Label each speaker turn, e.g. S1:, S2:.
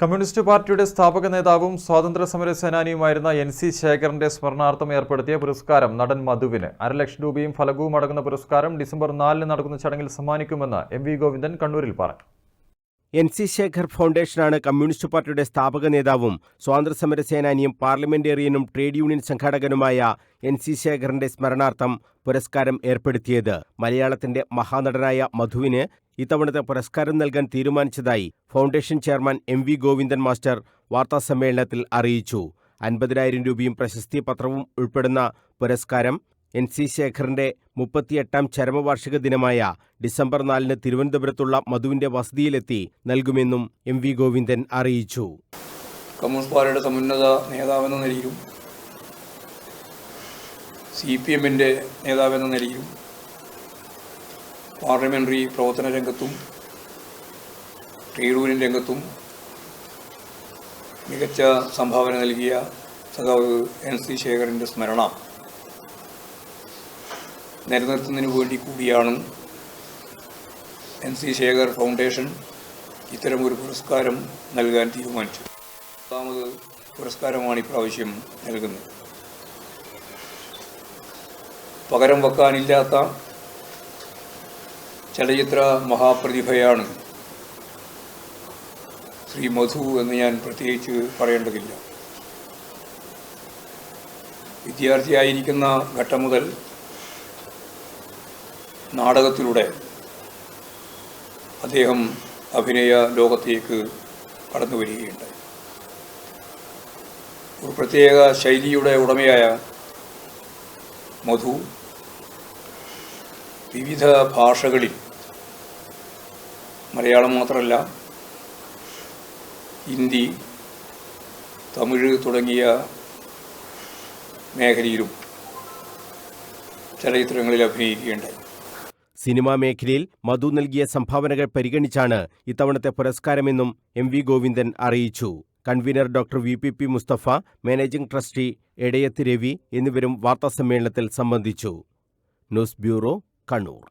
S1: Communist പാർട്ടിയുടെ സ്ഥാപക നേതാവും സ്വാതന്ത്ര്യ സമര സേനാനിയുമായിരുന്ന എൻ സി ശേഖറിന്റെ സ്മരണാർത്ഥം ഏർപ്പെടുത്തിയ പുരസ്കാരം നടൻ മധുവിന്. അരലക്ഷം രൂപയും ഫലകവും അടങ്ങുന്ന പുരസ്കാരം ഡിസംബർ നാലിന് നടക്കുന്ന ചടങ്ങിൽ സമ്മാനിക്കുമെന്ന് എം വി ഗോവിന്ദൻ കണ്ണൂരിൽ പറഞ്ഞു.
S2: എൻ സി ശേഖർ ഫൗണ്ടേഷനാണ് കമ്മ്യൂണിസ്റ്റ് പാർട്ടിയുടെ സ്ഥാപക നേതാവും സ്വാതന്ത്ര്യസമര സേനാനിയും പാർലമെന്റേറിയനും ട്രേഡ് യൂണിയൻ സംഘാടകനുമായ എൻ സി ശേഖറിന്റെ സ്മരണാർത്ഥം പുരസ്കാരം ഏർപ്പെടുത്തിയത്. മലയാളത്തിന്റെ മഹാനടനായ മധുവിന് ഇത്തവണത്തെ പുരസ്കാരം നൽകാൻ തീരുമാനിച്ചതായി foundation chairman M V Govindan master വാർത്താസമ്മേളനത്തിൽ അറിയിച്ചു. അൻപതിനായിരം രൂപയും പ്രശസ്തി പത്രവും ഉൾപ്പെടുന്ന പുരസ്കാരം എൻ സി ശേഖറിന്റെ മുപ്പത്തിയെട്ടാം ചരമവാർഷിക ദിനമായ ഡിസംബർ നാലിന് തിരുവനന്തപുരത്തുള്ള മധുവിന്റെ വസതിയിലെത്തി നൽകുമെന്നും എം വി ഗോവിന്ദൻ അറിയിച്ചു.
S3: കമ്മ്യൂണിസ്റ്റ് പാർട്ടിയുടെ സമുന്നത നേതാവെന്ന നിലയിലും സി പി എമ്മിന്റെ നേതാവെന്ന നിലയിലും പാർലമെന്ററി പ്രവർത്തന രംഗത്തും ട്രേഡ് യൂണിയൻ രംഗത്തും മികച്ച സംഭാവന നൽകിയ സഖാവ് എൻ സി ശേഖറിന്റെ സ്മരണ. നിലനിർത്തുന്നതിന് വേണ്ടി കൂടിയാണ് എൻ സി ശേഖർ ഫൗണ്ടേഷൻ ഇത്തരം ഒരു പുരസ്കാരം നൽകാൻ തീരുമാനിച്ചത്. ഒന്നാമത് പുരസ്കാരമാണ് ഇപ്രാവശ്യം നൽകുന്നത്. പകരം വെക്കാനില്ലാത്ത ചലച്ചിത്ര മഹാപ്രതിഭയാണ് ശ്രീ മധു എന്ന് ഞാൻ പ്രത്യേകിച്ച് പറയേണ്ടതില്ല. വിദ്യാർത്ഥിയായിരിക്കുന്ന ഘട്ടം മുതൽ നാടകത്തിലൂടെ അദ്ദേഹം അഭിനയ ലോകത്തേക്ക് കടന്നു വരികയുണ്ടായി. ഒരു പ്രത്യേക ശൈലിയുടെ ഉടമയായ മധു വിവിധ ഭാഷകളിൽ മലയാളം മാത്രമല്ല ഹിന്ദി തമിഴ് തുടങ്ങിയ മേഖലയിലും ചലച്ചിത്രങ്ങളിൽ അഭിനയിക്കുകയുണ്ടായി.
S2: സിനിമാ മേഖലയിൽ മധു നൽകിയ സംഭാവനകൾ പരിഗണിച്ചാണ് ഇത്തവണത്തെ പുരസ്കാരമെന്നും എം വി ഗോവിന്ദൻ അറിയിച്ചു. Convener doctor V P P Mustafa managing trustee Edayath Ravi എന്നിവരും വാർത്താസമ്മേളനത്തിൽ സംബന്ധിച്ചു. News bureau Kannur.